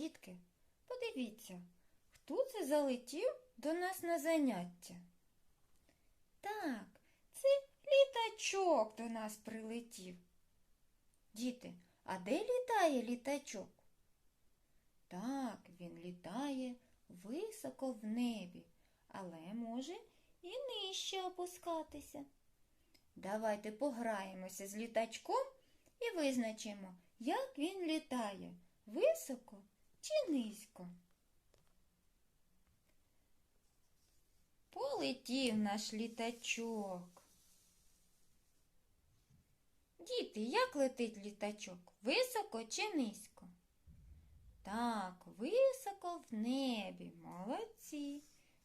Дітки, подивіться, хто це залетів до нас на заняття? Так, це літачок до нас прилетів. Діти, а де літає літачок? Так, він літає високо в небі, але може і нижче опускатися. Давайте пограємося з літачком і визначимо, як він літає високо чи низько. Полетів наш літачок. Діти, як летить літачок? Високо чи низько? Так, високо в небі. Молодці.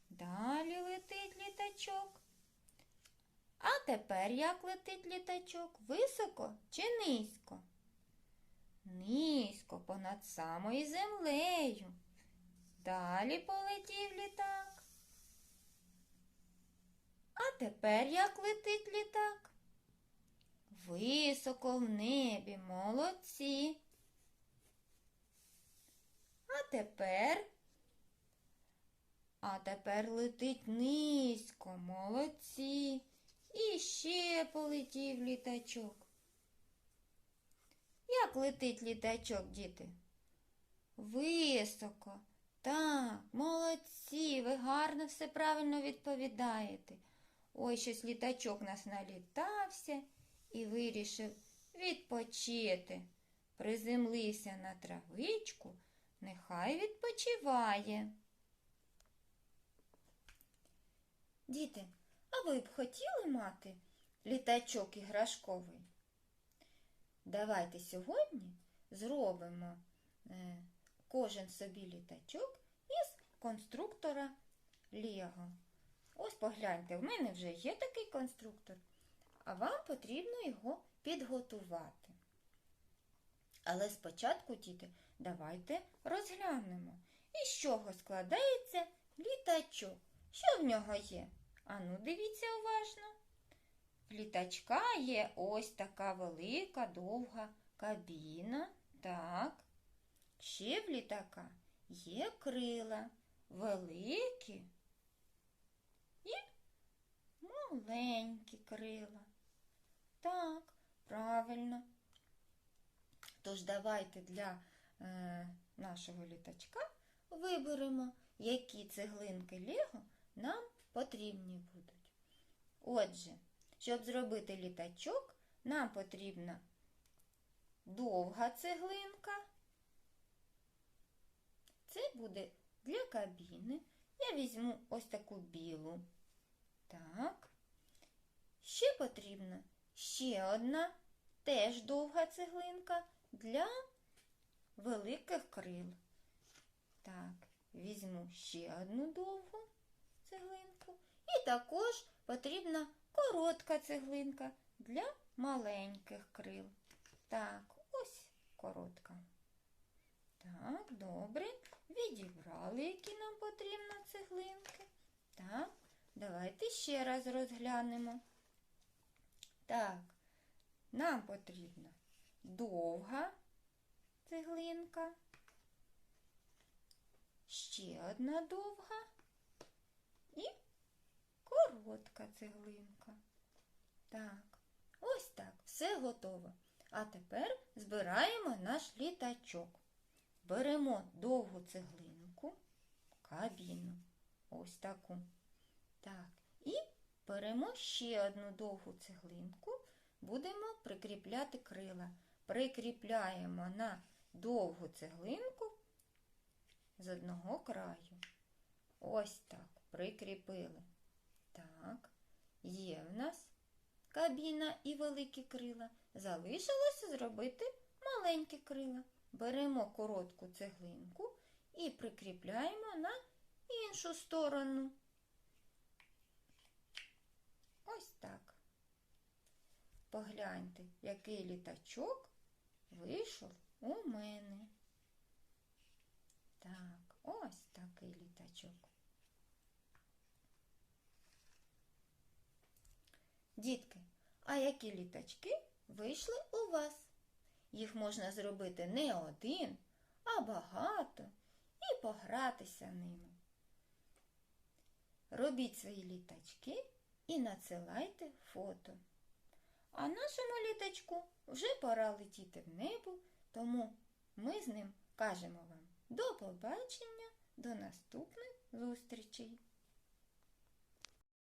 Далі летить літачок. А тепер як летить літачок? Високо чи низько? Низько понад самою землею. Далі полетів літак. А тепер як летить літак? Високо в небі, молодці. А тепер, а тепер летить низько, молодці. І ще полетів літачок. Як летить літачок, діти? Високо. Так, молодці, ви гарно все правильно відповідаєте. Ой, щось літачок нас налітався і вирішив відпочити. Приземлився на травичку, нехай відпочиває. Діти, а ви б хотіли мати літачок іграшковий? Давайте сьогодні зробимо е, кожен собі літачок із конструктора Лего. Ось погляньте, в мене вже є такий конструктор, а вам потрібно його підготувати. Але спочатку, діти, давайте розглянемо, із чого складається літачок. Що в нього є? Ану, дивіться уважно. Літачка є ось така велика довга кабіна. Так. Ще в літака є крила великі і маленькі крила. Так, правильно. Тож давайте для е, нашого літачка виберемо, які цеглинки Лего нам потрібні будуть. Отже, щоб зробити літачок, нам потрібна довга цеглинка. Це буде для кабіни. Я візьму ось таку білу. Так. Ще потрібна ще одна, теж довга цеглинка для великих крил. Так, візьму ще одну довгу цеглинку. І також потрібна коротка цеглинка для маленьких крил. Так, ось коротка. Так, добре. Відібрали, які нам потрібно цеглинки. Так, давайте ще раз розглянемо. Так, нам потрібна довга цеглинка. Ще одна довга коротка цеглинка. Так, ось так, все готово. А тепер збираємо наш літачок. Беремо довгу цеглинку, кабіну, ось таку. Так, і беремо ще одну довгу цеглинку, будемо прикріпляти крила. Прикріпляємо на довгу цеглинку з одного краю. Ось так, прикріпили. Так, є в нас кабіна і великі крила. Залишилося зробити маленькі крила. Беремо коротку цеглинку і прикріпляємо на іншу сторону. Ось так. Погляньте, який літачок вийшов у мене. Так, ось такий літачок. Дітки, а які літачки вийшли у вас? Їх можна зробити не один, а багато. і погратися ними. Робіть свої літачки і надсилайте фото. А нашому літачку вже пора летіти в небо, тому ми з ним кажемо вам до побачення, до наступних зустрічей.